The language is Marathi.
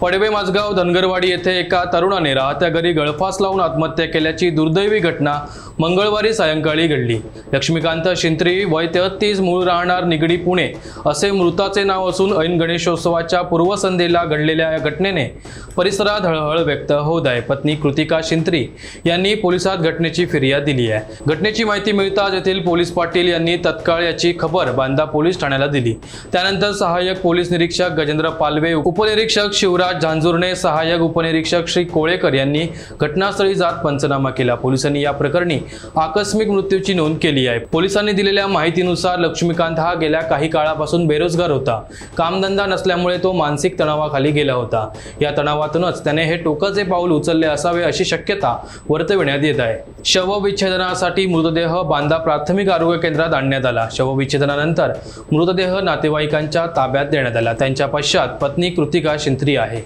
पडवे माझगाव धनगरवाडी येथे एका तरुणाने राहत्या घरी गळफास लावून आत्महत्या केल्याची दुर्दैवी घटना मंगळवारी सायंकाळी घडली. लक्ष्मीकांत शिंत्री वय तेहत्तीस मूळ राहणार निगडी पुणे असे मृताचे नाव असून ऐन गणेशोत्सवाच्या पूर्वसंध्येला घडलेल्या या घटनेने परिसरात हळहळ व्यक्त होत आहे. पत्नी कृतिका शिंत्री यांनी पोलिसात घटनेची फिर्याद दिली आहे. घटनेची माहिती मिळताच येथील पोलीस पाटील यांनी तत्काळ याची खबर बांदा पोलीस ठाण्याला दिली. त्यानंतर सहाय्यक पोलीस निरीक्षक गजेंद्र पालवे उपनिरीक्षक शिवराज झांजुर्णे सहाय्यक उपनिरीक्षक श्री कोळेकर यांनी घटनास्थळी जात पंचनामा केला. पोलिसांनी या प्रकरणी आकस्मिक मृत्यूची नोंद केली आहे. पोलिसांनी दिलेल्या माहितीनुसार लक्ष्मीकांत हा गेल्या काही काळापासून बेरोजगार होता. कामधंदा नसल्यामुळे तो मानसिक तणावाखाली गेला होता. या तणावातूनच त्याने हे टोकाचे पाऊल उचलले असावे अशी शक्यता वर्तविण्यात येत आहे. शवविच्छेदनासाठी मृतदेह बांदा प्राथमिक आरोग्य केंद्रात आणण्यात आला. शवविच्छेदनानंतर मृतदेह नातेवाईकांच्या ताब्यात देण्यात आला. त्यांच्या पश्चात पत्नी कृतिका शिंत्री आहे.